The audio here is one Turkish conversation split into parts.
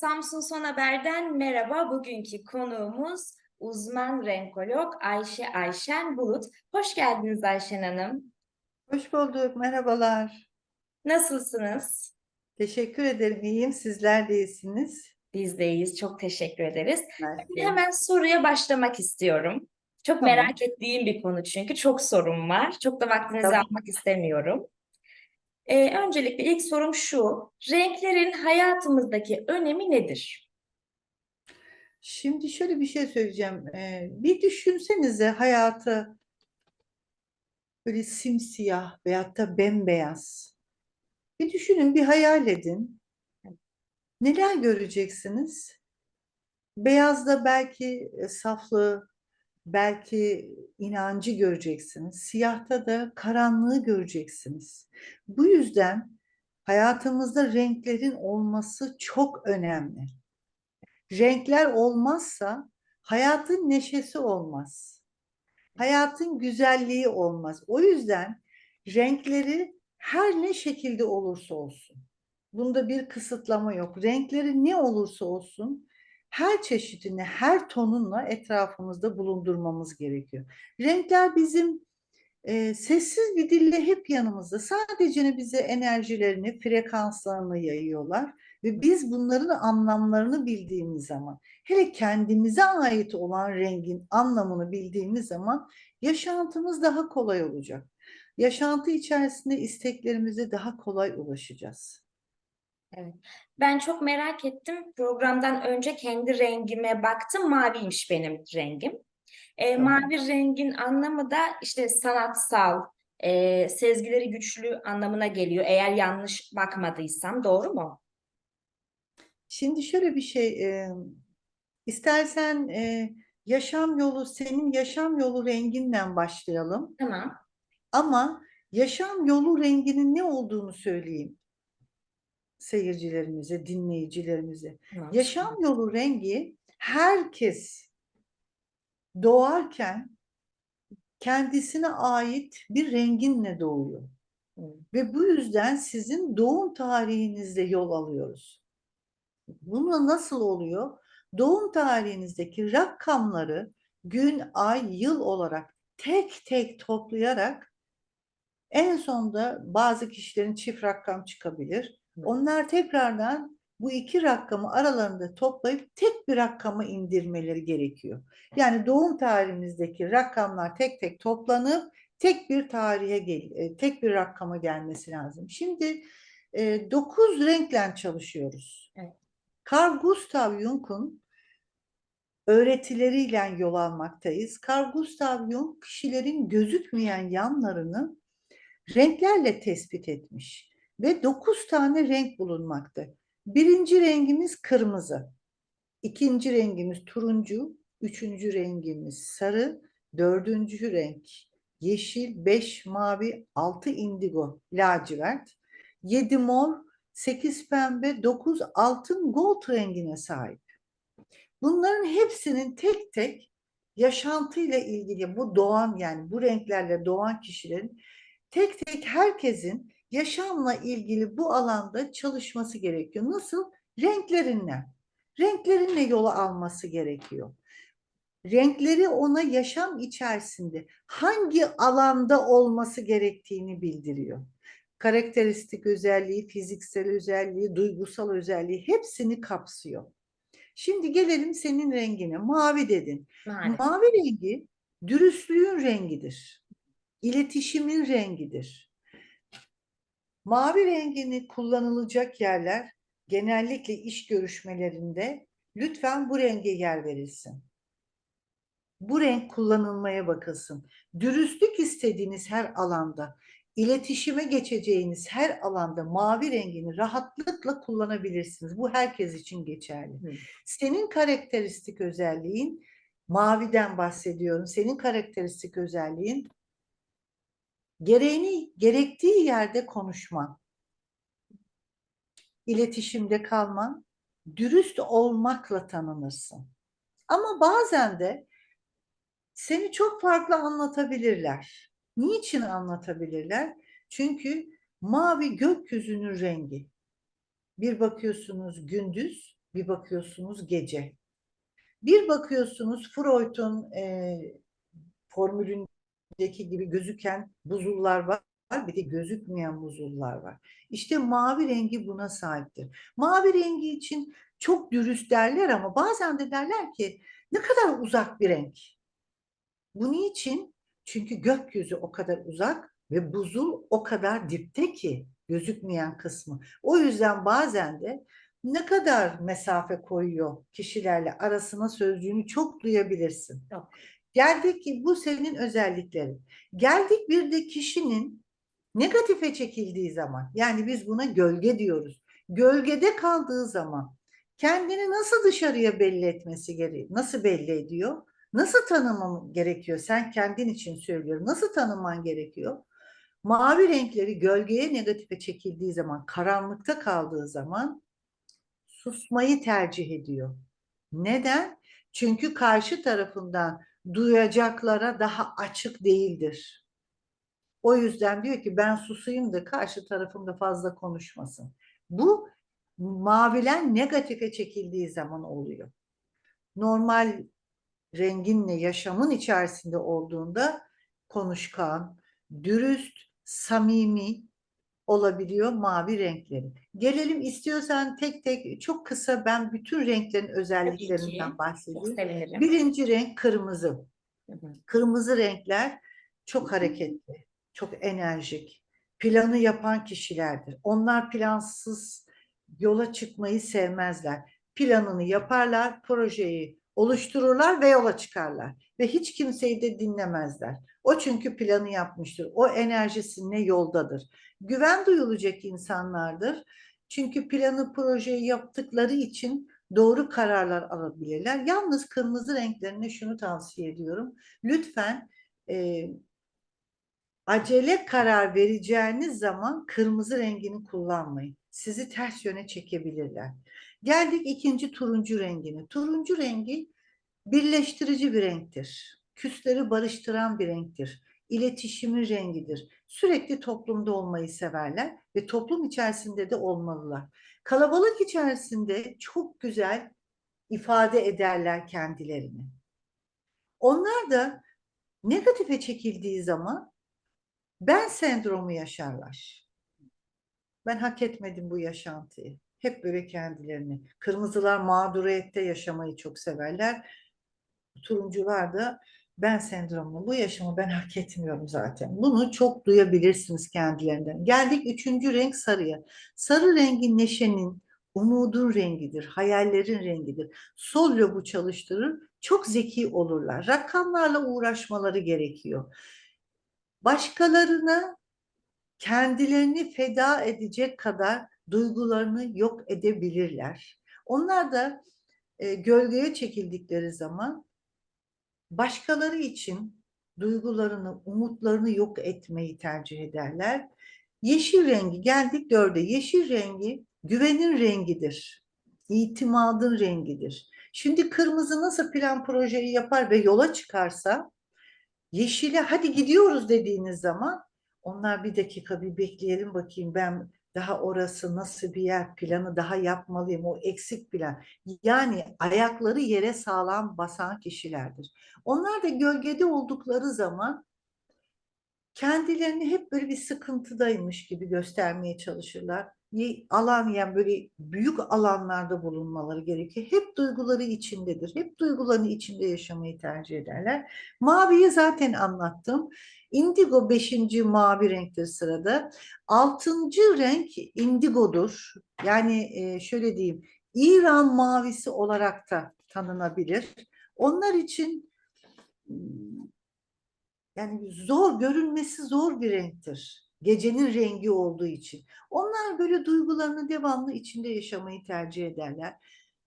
Samsun Son Haber'den merhaba. Bugünkü konuğumuz uzman renkolog Ayşe Ayşen Bulut. Hoş geldiniz Ayşen Hanım. Hoş bulduk, merhabalar. Nasılsınız? Teşekkür ederim, iyiyim. Sizler de iyisiniz. Biz de iyiyiz. Çok teşekkür ederiz. Şimdi hemen soruya başlamak istiyorum. Çok Tamam. merak ettiğim bir konu çünkü. Çok sorum var. Çok da vaktinizi Tamam. almak istemiyorum. Ee, öncelikle ilk sorum şu. Renklerin hayatımızdaki önemi nedir? Şimdi şöyle bir şey söyleyeceğim. Ee, bir düşünsenize hayatı böyle simsiyah veyahut da bembeyaz. Bir düşünün, bir hayal edin. Neler göreceksiniz? Beyazda belki e, saflığı, belki inancı göreceksiniz. Siyahta da karanlığı göreceksiniz. Bu yüzden hayatımızda renklerin olması çok önemli. Renkler olmazsa hayatın neşesi olmaz. Hayatın güzelliği olmaz. O yüzden renkleri her ne şekilde olursa olsun. Bunda bir kısıtlama yok. Renkleri ne olursa olsun her çeşidini, her tonunla etrafımızda bulundurmamız gerekiyor. Renkler bizim e, sessiz bir dille hep yanımızda. Sadece bize enerjilerini, frekanslarını yayıyorlar ve biz bunların anlamlarını bildiğimiz zaman, hele kendimize ait olan rengin anlamını bildiğimiz zaman yaşantımız daha kolay olacak. Yaşantı içerisinde isteklerimize daha kolay ulaşacağız. Ben çok merak ettim. Programdan önce kendi rengime baktım. Maviymiş benim rengim. Ee, Tamam. mavi rengin anlamı da işte sanatsal, e, sezgileri güçlü anlamına geliyor. Eğer yanlış bakmadıysam doğru mu? Şimdi şöyle bir şey, e, istersen e, yaşam yolu, senin yaşam yolu renginden başlayalım. Tamam. Ama yaşam yolu renginin ne olduğunu söyleyeyim seyircilerimize, dinleyicilerimize. Tamam. Yaşam yolu rengi herkes doğarken kendisine ait bir renginle doğuyor. Hı. Ve bu yüzden sizin doğum tarihinizde yol alıyoruz. Bunu nasıl oluyor? Doğum tarihinizdeki rakamları gün, ay, yıl olarak tek tek toplayarak en sonunda bazı kişilerin çift rakam çıkabilir. Onlar tekrardan bu iki rakamı aralarında toplayıp tek bir rakama indirmeleri gerekiyor. Yani doğum tarihinizdeki rakamlar tek tek toplanıp tek bir tarihe gel, e, tek bir rakama gelmesi lazım. Şimdi e, dokuz renkle çalışıyoruz. Evet. Carl Gustav Jung'un öğretileriyle yol almaktayız. Carl Gustav Jung kişilerin gözükmeyen yanlarını renklerle tespit etmiş ve dokuz tane renk bulunmakta. Birinci rengimiz kırmızı, ikinci rengimiz turuncu, üçüncü rengimiz sarı, dördüncü renk yeşil, beş mavi, altı indigo, lacivert, yedi mor, sekiz pembe, dokuz altın gold rengine sahip. Bunların hepsinin tek tek yaşantıyla ilgili bu doğan yani bu renklerle doğan kişilerin tek tek herkesin yaşamla ilgili bu alanda çalışması gerekiyor. Nasıl? Renklerinle. Renklerinle yola alması gerekiyor. Renkleri ona yaşam içerisinde hangi alanda olması gerektiğini bildiriyor. Karakteristik özelliği, fiziksel özelliği, duygusal özelliği hepsini kapsıyor. Şimdi gelelim senin rengine. Mavi dedin. Mavi. Mavi rengi dürüstlüğün rengidir. İletişimin rengidir. Mavi rengini kullanılacak yerler genellikle iş görüşmelerinde lütfen bu renge yer verilsin. Bu renk kullanılmaya bakılsın. Dürüstlük istediğiniz her alanda, iletişime geçeceğiniz her alanda mavi rengini rahatlıkla kullanabilirsiniz. Bu herkes için geçerli. Hı. Senin karakteristik özelliğin maviden bahsediyorum. Senin karakteristik özelliğin gereğini gerektiği yerde konuşman, iletişimde kalman, dürüst olmakla tanınırsın. Ama bazen de seni çok farklı anlatabilirler. Niçin anlatabilirler? Çünkü mavi gökyüzünün rengi. Bir bakıyorsunuz gündüz bir bakıyorsunuz gece. Bir bakıyorsunuz Freud'un e, formülündeki gibi gözüken buzullar var. Bir de gözükmeyen buzullar var. İşte mavi rengi buna sahiptir. Mavi rengi için çok dürüst derler ama bazen de derler ki ne kadar uzak bir renk. Bu niçin? Çünkü gökyüzü o kadar uzak ve buzul o kadar dipte ki gözükmeyen kısmı. O yüzden bazen de ne kadar mesafe koyuyor kişilerle arasına sözcüğünü çok duyabilirsin. Çok. Geldik ki bu senin özelliklerin. Geldik bir de kişinin negatife çekildiği zaman yani biz buna gölge diyoruz. Gölgede kaldığı zaman kendini nasıl dışarıya belli etmesi gerekiyor? Nasıl belli ediyor? Nasıl tanımam gerekiyor? Sen kendin için söylüyorum. Nasıl tanıman gerekiyor? Mavi renkleri gölgeye negatife çekildiği zaman, karanlıkta kaldığı zaman susmayı tercih ediyor. Neden? Çünkü karşı tarafından duyacaklara daha açık değildir. O yüzden diyor ki ben susayım da karşı tarafımda fazla konuşmasın. Bu mavilen negatife çekildiği zaman oluyor. Normal renginle yaşamın içerisinde olduğunda konuşkan, dürüst, samimi olabiliyor mavi renkleri. Gelelim istiyorsan tek tek çok kısa ben bütün renklerin özelliklerinden bahsedeyim. Birinci renk kırmızı. Hı hı. Kırmızı renkler çok hareketli, çok enerjik. Planı yapan kişilerdir. Onlar plansız yola çıkmayı sevmezler. Planını yaparlar, projeyi oluştururlar ve yola çıkarlar. Ve hiç kimseyi de dinlemezler. O çünkü planı yapmıştır. O enerjisinle yoldadır. Güven duyulacak insanlardır. Çünkü planı, projeyi yaptıkları için doğru kararlar alabilirler. Yalnız kırmızı renklerine şunu tavsiye ediyorum. Lütfen e, acele karar vereceğiniz zaman kırmızı rengini kullanmayın. Sizi ters yöne çekebilirler. Geldik ikinci turuncu rengine. Turuncu rengi birleştirici bir renktir. Küsleri barıştıran bir renktir. İletişimin rengidir. Sürekli toplumda olmayı severler ve toplum içerisinde de olmalılar. Kalabalık içerisinde çok güzel ifade ederler kendilerini. Onlar da negatife çekildiği zaman ben sendromu yaşarlar. Ben hak etmedim bu yaşantıyı. Hep böyle kendilerini. Kırmızılar mağduriyette yaşamayı çok severler. Turuncular da ben sendromunu, bu yaşamı ben hak etmiyorum zaten. Bunu çok duyabilirsiniz kendilerinden. Geldik üçüncü renk sarıya. Sarı rengi neşenin, umudun rengidir, hayallerin rengidir. Sol lobu çalıştırır, çok zeki olurlar. Rakamlarla uğraşmaları gerekiyor. Başkalarına kendilerini feda edecek kadar duygularını yok edebilirler. Onlar da e, gölgeye çekildikleri zaman başkaları için duygularını, umutlarını yok etmeyi tercih ederler. Yeşil rengi geldik dörde. Yeşil rengi güvenin rengidir. İtimadın rengidir. Şimdi kırmızı nasıl plan projeyi yapar ve yola çıkarsa yeşile hadi gidiyoruz dediğiniz zaman onlar bir dakika bir bekleyelim bakayım ben daha orası nasıl bir yer planı daha yapmalıyım o eksik plan. Yani ayakları yere sağlam basan kişilerdir. Onlar da gölgede oldukları zaman kendilerini hep böyle bir sıkıntıdaymış gibi göstermeye çalışırlar. Alan yani böyle büyük alanlarda bulunmaları gerekiyor. Hep duyguları içindedir. Hep duygularını içinde yaşamayı tercih ederler. Maviyi zaten anlattım. Indigo beşinci mavi renktir sırada. Altıncı renk indigodur. Yani e, şöyle diyeyim, İran mavisi olarak da tanınabilir. Onlar için yani zor, görünmesi zor bir renktir. Gecenin rengi olduğu için. Onlar böyle duygularını devamlı içinde yaşamayı tercih ederler.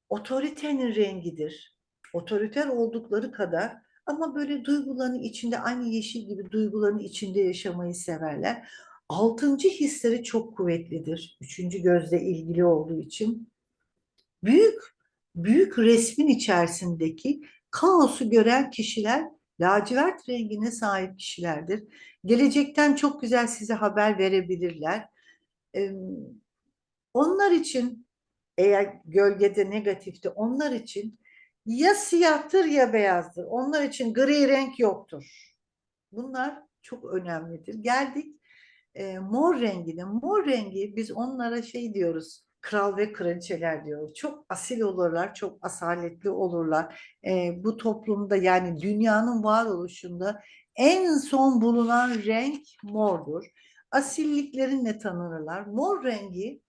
Otoritenin rengidir. Otoriter oldukları kadar ama böyle duygularını içinde aynı yeşil gibi duygularını içinde yaşamayı severler. Altıncı hisleri çok kuvvetlidir. Üçüncü gözle ilgili olduğu için. Büyük, büyük resmin içerisindeki kaosu gören kişiler lacivert rengine sahip kişilerdir. Gelecekten çok güzel size haber verebilirler. Onlar için eğer gölgede negatifte onlar için ya siyahtır ya beyazdır. Onlar için gri renk yoktur. Bunlar çok önemlidir. Geldik e, mor rengine. Mor rengi biz onlara şey diyoruz. Kral ve kraliçeler diyoruz. Çok asil olurlar, çok asaletli olurlar. E, bu toplumda yani dünyanın varoluşunda en son bulunan renk mordur. Asilliklerinle tanınırlar. Mor rengi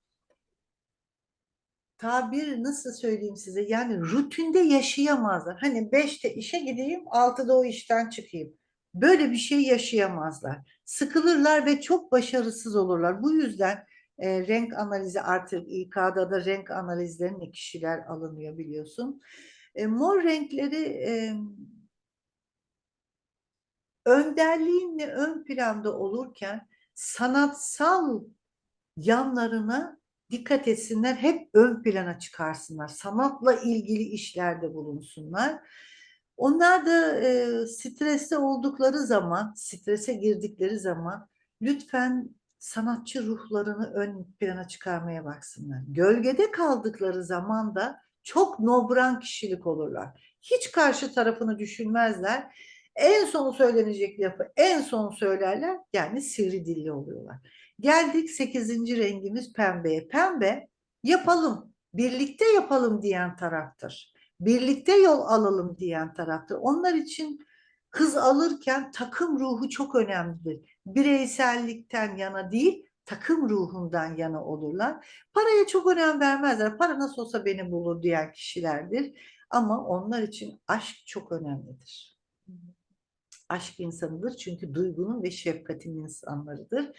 tabir nasıl söyleyeyim size yani rutinde yaşayamazlar. Hani beşte işe gideyim altıda o işten çıkayım. Böyle bir şey yaşayamazlar. Sıkılırlar ve çok başarısız olurlar. Bu yüzden e, renk analizi artık İK'da da renk analizlerine kişiler alınıyor biliyorsun. E, mor renkleri e, önderliğinle ön planda olurken sanatsal yanlarına dikkat etsinler, hep ön plana çıkarsınlar. Sanatla ilgili işlerde bulunsunlar. Onlar da e, streste oldukları zaman, strese girdikleri zaman lütfen sanatçı ruhlarını ön plana çıkarmaya baksınlar. Gölgede kaldıkları zaman da çok nobran kişilik olurlar. Hiç karşı tarafını düşünmezler. En son söylenecek lafı en son söylerler. Yani sivri dilli oluyorlar. Geldik 8. rengimiz pembeye. Pembe yapalım, birlikte yapalım diyen taraftır. Birlikte yol alalım diyen taraftır. Onlar için kız alırken takım ruhu çok önemlidir. Bireysellikten yana değil, takım ruhundan yana olurlar. Paraya çok önem vermezler. Para nasıl olsa beni bulur diyen kişilerdir. Ama onlar için aşk çok önemlidir. Aşk insanıdır çünkü duygunun ve şefkatin insanlarıdır.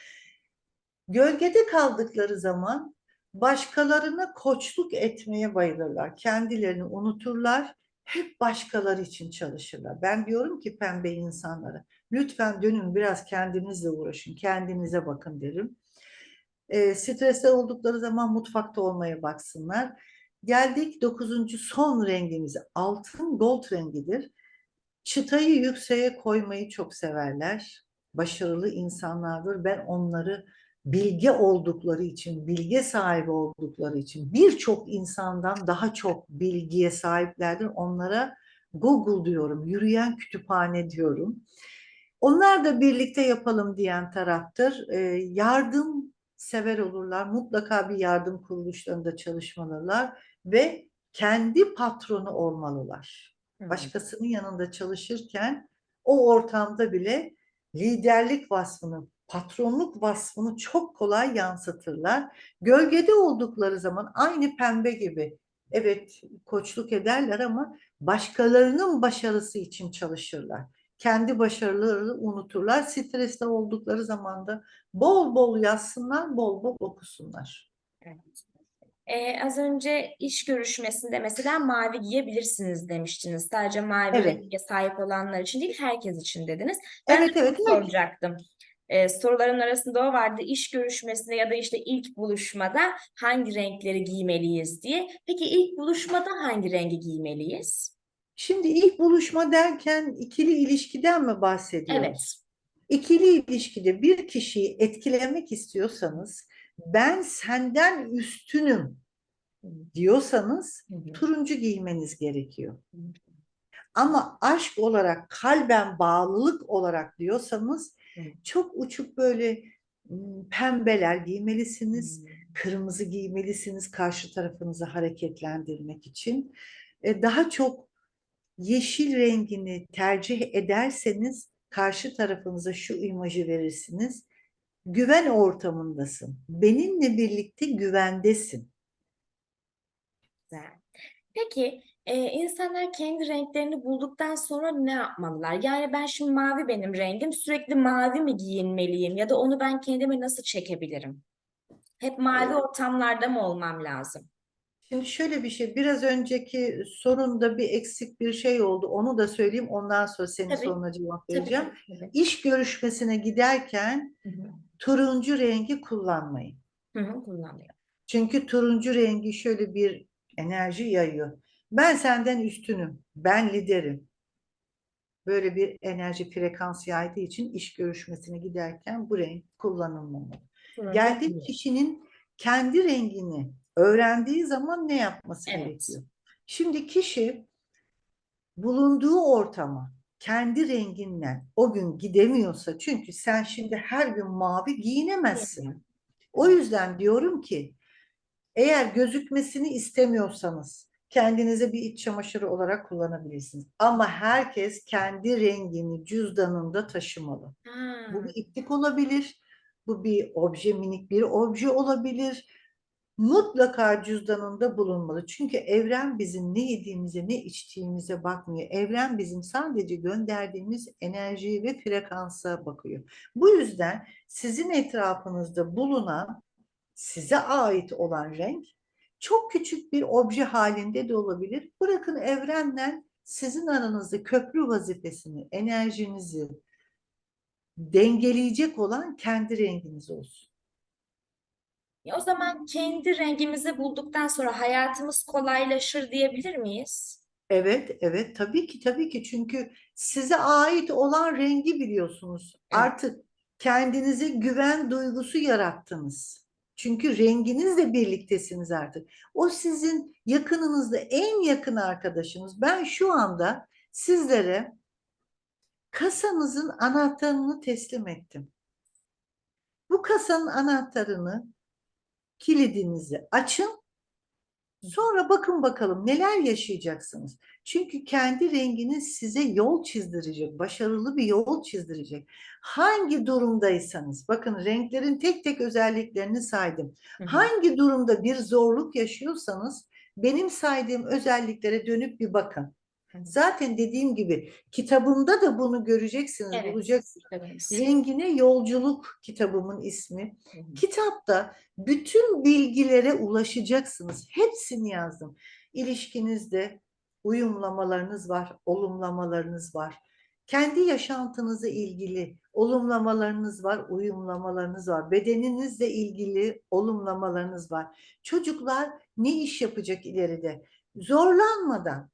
Gölgede kaldıkları zaman başkalarına koçluk etmeye bayılırlar. Kendilerini unuturlar. Hep başkaları için çalışırlar. Ben diyorum ki pembe insanlara lütfen dönün biraz kendinizle uğraşın, kendinize bakın derim. E, stresli oldukları zaman mutfakta olmaya baksınlar. Geldik dokuzuncu son rengimize. Altın gold rengidir. Çıtayı yükseğe koymayı çok severler. Başarılı insanlardır. Ben onları bilge oldukları için, bilge sahibi oldukları için birçok insandan daha çok bilgiye sahiplerdir. Onlara Google diyorum, yürüyen kütüphane diyorum. Onlar da birlikte yapalım diyen taraftır. E, yardım sever olurlar. Mutlaka bir yardım kuruluşlarında çalışmalılar ve kendi patronu olmalılar. Başkasının yanında çalışırken o ortamda bile liderlik vasfını, patronluk vasfını çok kolay yansıtırlar. Gölgede oldukları zaman aynı pembe gibi evet koçluk ederler ama başkalarının başarısı için çalışırlar. Kendi başarılarını unuturlar. Streste oldukları zaman da bol bol yazsınlar, bol bol okusunlar. Evet. Ee, az önce iş görüşmesinde mesela mavi giyebilirsiniz demiştiniz. Sadece mavi Evet. renge sahip olanlar için değil, herkes için dediniz. Ben Evet evet. bunu evet. soracaktım. Ee, soruların arasında o vardı. İş görüşmesinde ya da işte ilk buluşmada hangi renkleri giymeliyiz diye. Peki ilk buluşmada hangi rengi giymeliyiz? Şimdi ilk buluşma derken ikili ilişkiden mi bahsediyoruz? Evet. İkili ilişkide bir kişiyi etkilemek istiyorsanız ben senden üstünüm diyorsanız Hı hı. turuncu giymeniz gerekiyor. Hı. Ama aşk olarak kalben bağlılık olarak diyorsanız Hı. çok uçuk böyle pembeler giymelisiniz. Kırmızı giymelisiniz karşı tarafınızı hareketlendirmek için. E, daha çok yeşil rengini tercih ederseniz karşı tarafınıza şu imajı verirsiniz. Güven ortamındasın. Benimle birlikte güvendesin. Güzel. Peki e, insanlar kendi renklerini bulduktan sonra ne yapmalılar? Yani ben şimdi mavi benim rengim, sürekli mavi mi giyinmeliyim ya da onu ben kendime nasıl çekebilirim? Hep mavi ortamlarda mı olmam lazım? Şimdi şöyle bir şey, biraz önceki sorunda bir eksik bir şey oldu. Onu da söyleyeyim, ondan sonra senin Tabii. soruna cevap vereceğim. tabii, tabii. İş görüşmesine giderken Hı hı. Turuncu rengi kullanmayın. Hı hı, kullanıyor. Çünkü turuncu rengi şöyle bir enerji yayıyor. Ben senden üstünüm, ben liderim. Böyle bir enerji frekans yaydığı için iş görüşmesine giderken bu renk kullanılmamalı. Geldiği kişinin kendi rengini Öğrendiği zaman ne yapması Evet. gerekiyor? Şimdi kişi bulunduğu ortama kendi renginden o gün gidemiyorsa çünkü sen şimdi her gün mavi giyinemezsin. O yüzden diyorum ki eğer gözükmesini istemiyorsanız kendinize bir iç çamaşırı olarak kullanabilirsiniz. Ama herkes kendi rengini cüzdanında taşımalı. Ha, Bu bir iplik olabilir, bu bir obje, minik bir obje olabilir. Mutlaka cüzdanında bulunmalı. Çünkü evren bizim ne yediğimize, ne içtiğimize bakmıyor. Evren bizim sadece gönderdiğimiz enerjiye ve frekansa bakıyor. Bu yüzden sizin etrafınızda bulunan size ait olan renk çok küçük bir obje halinde de olabilir. Bırakın evrenden sizin aranızda köprü vazifesini, enerjinizi dengeleyecek olan kendi renginiz olsun. O zaman kendi rengimizi bulduktan sonra hayatımız kolaylaşır diyebilir miyiz? Evet, evet tabii ki tabii ki çünkü size ait olan rengi biliyorsunuz. Evet. Artık kendinize güven duygusu yarattınız. Çünkü renginizle birliktesiniz artık. O sizin yakınınızda en yakın arkadaşınız. Ben şu anda sizlere kasanızın anahtarını teslim ettim. Bu kasanın anahtarını, kilidinizi açın. Sonra bakın bakalım neler yaşayacaksınız. Çünkü kendi renginiz size yol çizdirecek, başarılı bir yol çizdirecek. Hangi durumdaysanız, bakın renklerin tek tek özelliklerini saydım. Hı hı. Hangi durumda bir zorluk yaşıyorsanız benim saydığım özelliklere dönüp bir bakın. Zaten dediğim gibi kitabımda da bunu göreceksiniz, Evet. bulacaksınız. Evet. Rengine Yolculuk kitabımın ismi. Hı hı. Kitapta bütün bilgilere ulaşacaksınız. Hepsini yazdım. İlişkinizde uyumlamalarınız var, olumlamalarınız var. Kendi yaşantınızla ilgili olumlamalarınız var, uyumlamalarınız var. Bedeninizle ilgili olumlamalarınız var. Çocuklar ne iş yapacak ileride? Zorlanmadan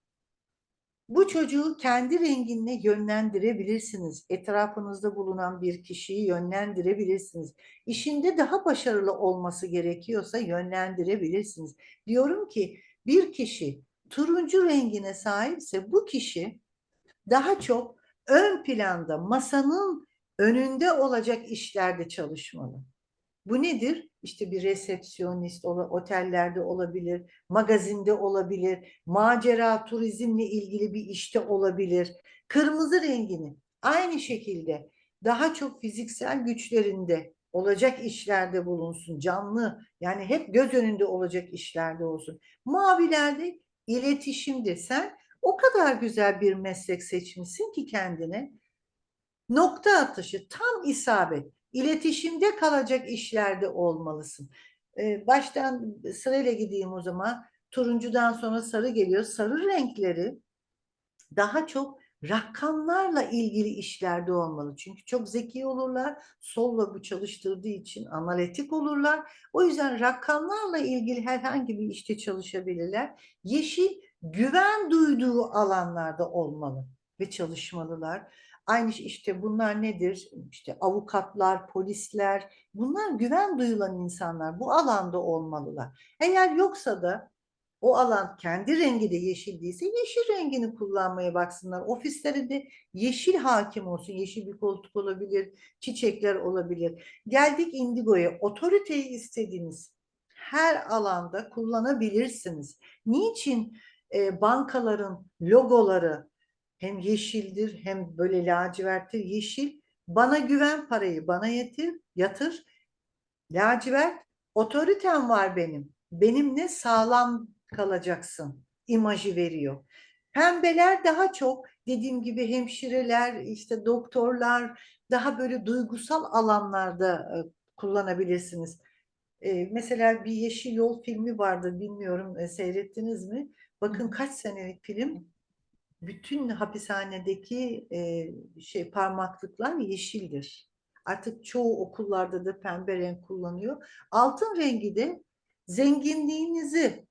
bu çocuğu kendi renginle yönlendirebilirsiniz. Etrafınızda bulunan bir kişiyi yönlendirebilirsiniz. İşinde daha başarılı olması gerekiyorsa yönlendirebilirsiniz. Diyorum ki bir kişi turuncu rengine sahipse bu kişi daha çok ön planda masanın önünde olacak işlerde çalışmalı. Bu nedir? İşte bir resepsiyonist, otellerde olabilir, magazinde olabilir, macera, turizmle ilgili bir işte olabilir. Kırmızı rengini aynı şekilde daha çok fiziksel güçlerinde olacak işlerde bulunsun, canlı yani hep göz önünde olacak işlerde olsun. Mavilerde iletişimde sen o kadar güzel bir meslek seçmişsin ki kendine nokta atışı tam isabet. İletişimde kalacak işlerde olmalısın. Ee, baştan sırayla gideyim o zaman. Turuncudan sonra sarı geliyor. Sarı renkleri daha çok rakamlarla ilgili işlerde olmalı. Çünkü çok zeki olurlar. Sol lobu çalıştırdığı için analitik olurlar. O yüzden rakamlarla ilgili herhangi bir işte çalışabilirler. Yeşil güven duyduğu alanlarda olmalı ve çalışmalılar. Aynı işte bunlar nedir? İşte avukatlar, polisler, bunlar güven duyulan insanlar. Bu alanda olmalılar. Eğer yoksa da o alan kendi rengi de yeşil değilse yeşil rengini kullanmaya baksınlar. Ofislere de yeşil hakim olsun. Yeşil bir koltuk olabilir, çiçekler olabilir. Geldik indigoya. Otoriteyi istediğiniz her alanda kullanabilirsiniz. Niçin e, bankaların logoları hem yeşildir hem böyle laciverttir. Yeşil bana güven parayı bana yetir, yatır. Lacivert otoritem var benim. Benimle sağlam kalacaksın imajı veriyor. Pembeler daha çok dediğim gibi hemşireler, işte doktorlar daha böyle duygusal alanlarda e, kullanabilirsiniz. E, mesela bir Yeşil Yol filmi vardı bilmiyorum e, seyrettiniz mi? Bakın kaç senelik film. Bütün hapishanedeki e, şey parmaklıklar yeşildir. Artık çoğu okullarda da pembe renk kullanıyor. Altın rengi de zenginliğinizi,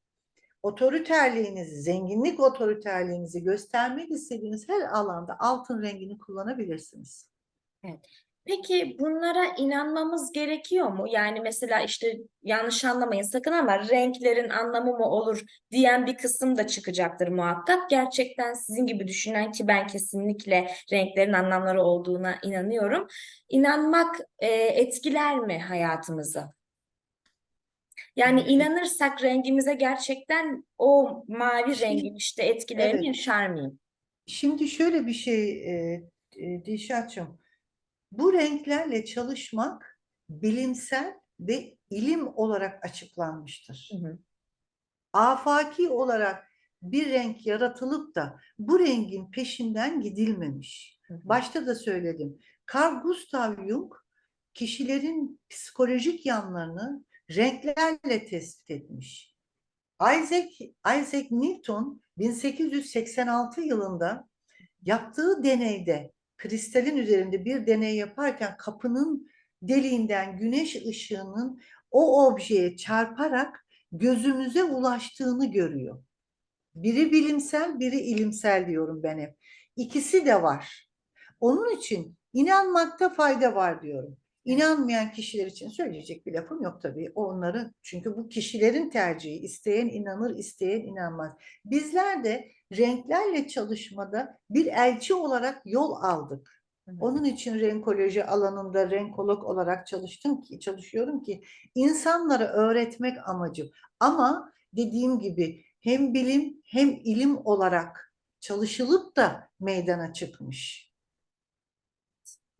otoriterliğinizi, zenginlik otoriterliğinizi göstermek istediğiniz her alanda altın rengini kullanabilirsiniz. Peki bunlara inanmamız gerekiyor mu? Yani mesela işte yanlış anlamayın sakın ama renklerin anlamı mı olur diyen bir kısım da çıkacaktır muhakkak. Gerçekten sizin gibi düşünen ki ben kesinlikle renklerin anlamları olduğuna inanıyorum. İnanmak e, etkiler mi hayatımızı? Yani Evet. inanırsak rengimize gerçekten o mavi rengin işte etkilerini evet. yaşar mıyım? Şimdi şöyle bir şey e, e, Dilşat'cığım. Bu renklerle çalışmak bilimsel ve ilim olarak açıklanmıştır. Hı hı. Afaki olarak bir renk yaratılıp da bu rengin peşinden gidilmemiş. Hı hı. Başta da söyledim. Carl Gustav Jung kişilerin psikolojik yanlarını renklerle tespit etmiş. Isaac, Isaac Newton 1886 yılında yaptığı deneyde kristalin üzerinde bir deney yaparken kapının deliğinden güneş ışığının o objeye çarparak gözümüze ulaştığını görüyor. Biri bilimsel, biri ilimsel diyorum ben hep. İkisi de var. Onun için inanmakta fayda var diyorum. İnanmayan kişiler için söyleyecek bir lafım yok tabii. Onların çünkü bu kişilerin tercihi. İsteyen inanır, isteyen inanmaz. Bizler de renklerle çalışmada bir elçi olarak yol aldık. Hı hı. Onun için renkoloji alanında renkolog olarak çalıştım ki çalışıyorum ki insanlara öğretmek amacım. Ama dediğim gibi hem bilim hem ilim olarak çalışılıp da meydana çıkmış.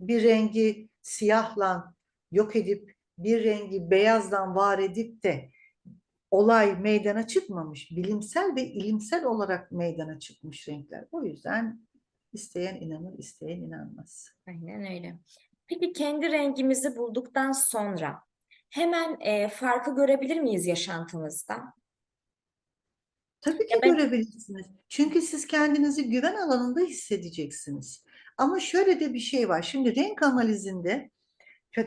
Bir rengi siyahla yok edip bir rengi beyazdan var edip de olay meydana çıkmamış. Bilimsel ve ilimsel olarak meydana çıkmış renkler. O yüzden isteyen inanır, isteyen inanmaz. Aynen öyle. Peki kendi rengimizi bulduktan sonra hemen e, farkı görebilir miyiz yaşantımızda? Tabii ki ben- görebilirsiniz. Çünkü siz kendinizi güven alanında hissedeceksiniz. Ama şöyle de bir şey var. Şimdi renk analizinde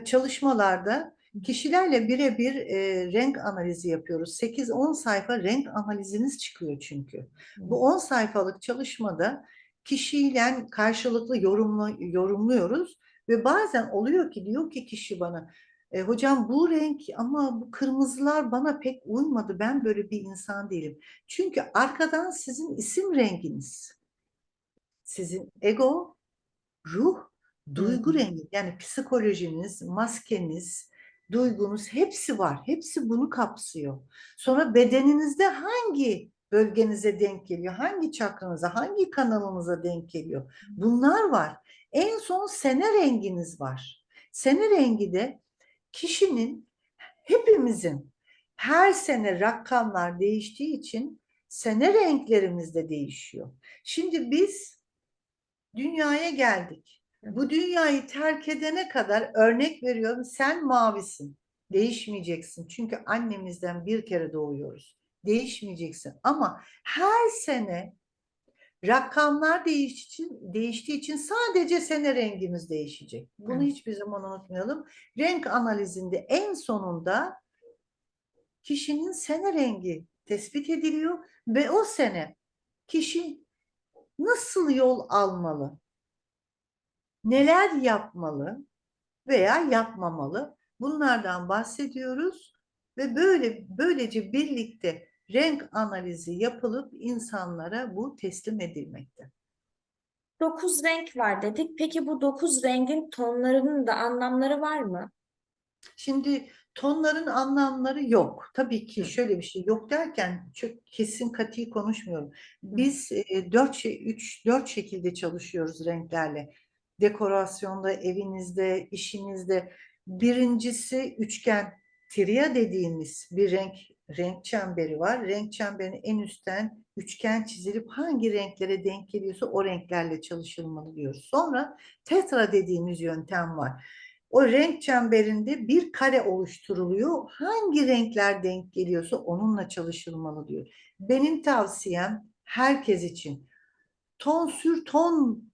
çalışmalarda kişilerle birebir e, renk analizi yapıyoruz. 8-10 sayfa renk analiziniz çıkıyor çünkü. Bu 10 sayfalık çalışmada kişiyle karşılıklı yorumla, yorumluyoruz ve bazen oluyor ki diyor ki kişi bana e, hocam bu renk ama bu kırmızılar bana pek uymadı. Ben böyle bir insan değilim. Çünkü arkadan sizin isim renginiz, sizin ego, ruh, duygu rengi yani psikolojiniz, maskeniz, duygunuz hepsi var. Hepsi bunu kapsıyor. Sonra bedeninizde hangi bölgenize denk geliyor? Hangi çakranıza, hangi kanalınıza denk geliyor? Bunlar var. En son sene renginiz var. Sene rengi de kişinin, hepimizin her sene rakamlar değiştiği için sene renklerimiz de değişiyor. Şimdi biz dünyaya geldik. Bu dünyayı terk edene kadar örnek veriyorum sen mavisin. Değişmeyeceksin. Çünkü annemizden bir kere doğuyoruz. Değişmeyeceksin. Ama her sene rakamlar değiştiği için, değiştiği için sadece sene rengimiz değişecek. Bunu Evet. hiçbir zaman unutmayalım. Renk analizinde en sonunda kişinin sene rengi tespit ediliyor ve o sene kişi nasıl yol almalı? Neler yapmalı veya yapmamalı? Bunlardan bahsediyoruz ve böyle böylece birlikte renk analizi yapılıp insanlara bu teslim edilmekte. Dokuz renk var dedik. Peki bu dokuz rengin tonlarının da anlamları var mı? Şimdi tonların anlamları yok. Tabii ki şöyle bir şey yok derken çok kesin katı konuşmuyorum. Biz e, dört şey, üç, dört şekilde çalışıyoruz renklerle. Dekorasyonda, evinizde, işinizde. Birincisi üçgen tria dediğimiz bir renk renk çemberi var. Renk çemberinin en üstten üçgen çizilip hangi renklere denk geliyorsa o renklerle çalışılmalı diyoruz. Sonra tetra dediğimiz yöntem var. O renk çemberinde bir kare oluşturuluyor. Hangi renkler denk geliyorsa onunla çalışılmalı diyor. Benim tavsiyem herkes için ton sür ton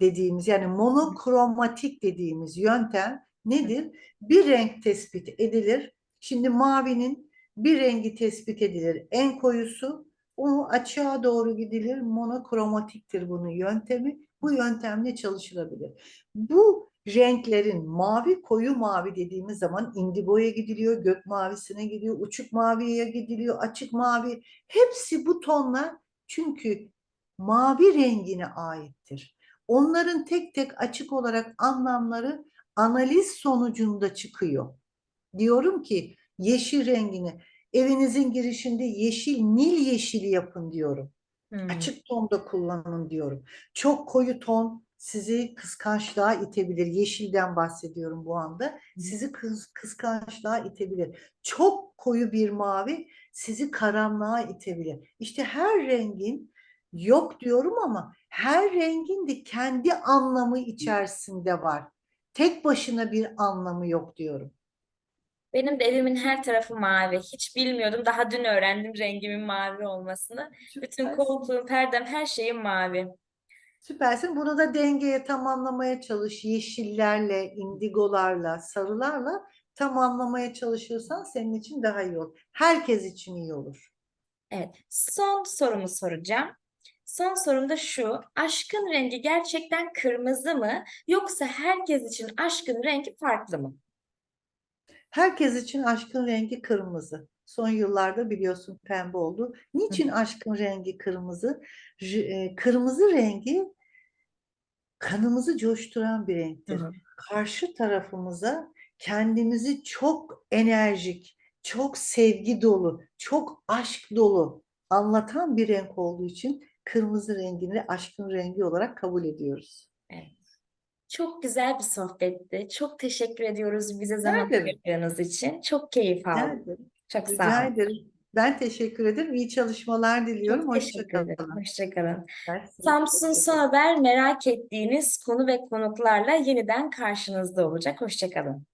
dediğimiz yani monokromatik dediğimiz yöntem nedir? Bir renk tespit edilir. Şimdi mavinin bir rengi tespit edilir. En koyusu o açığa doğru gidilir. Monokromatiktir bunun yöntemi. Bu yöntemle çalışılabilir. Bu renklerin mavi koyu mavi dediğimiz zaman indigoya gidiliyor, gök mavisine gidiyor, uçuk maviye gidiliyor, açık mavi. Hepsi bu tonlar çünkü mavi rengine aittir. Onların tek tek açık olarak anlamları analiz sonucunda çıkıyor. Diyorum ki yeşil rengini evinizin girişinde yeşil nil yeşili yapın diyorum. Hmm. Açık tonda kullanın diyorum. Çok koyu ton sizi kıskançlığa itebilir. Yeşilden bahsediyorum bu anda. Sizi kız, kıskançlığa itebilir. Çok koyu bir mavi sizi karanlığa itebilir. İşte her rengin yok diyorum ama her rengin de kendi anlamı içerisinde var. Tek başına bir anlamı yok diyorum. Benim de evimin her tarafı mavi. Hiç bilmiyordum. Daha dün öğrendim rengimin mavi olmasını. Bütün Süpersin. koltuğum, perdem, her şeyim mavi. Süpersin. Bunu da dengeye tamamlamaya çalış. Yeşillerle, indigolarla, sarılarla tamamlamaya çalışırsan senin için daha iyi olur. Herkes için iyi olur. Evet, son sorumu soracağım. Son sorum da şu. Aşkın rengi gerçekten kırmızı mı? Yoksa herkes için aşkın rengi farklı mı? Herkes için aşkın rengi kırmızı. Son yıllarda biliyorsun pembe oldu. Niçin aşkın rengi kırmızı? J- e, Kırmızı rengi kanımızı coşturan bir renktir. Hı. Karşı tarafımıza kendimizi çok enerjik, çok sevgi dolu, çok aşk dolu anlatan bir renk olduğu için kırmızı rengini aşkın rengi olarak kabul ediyoruz. Çok güzel bir sohbetti. Çok teşekkür ediyoruz bize zaman ayırdığınız için. Çok keyif aldım. ederim. Çok Rica sağ olun. ederim. Ben teşekkür ederim. İyi çalışmalar diliyorum. Hoşçakalın. Mersi. Samsun kalın. Haber merak ettiğiniz konu ve konuklarla yeniden karşınızda olacak. Hoşçakalın.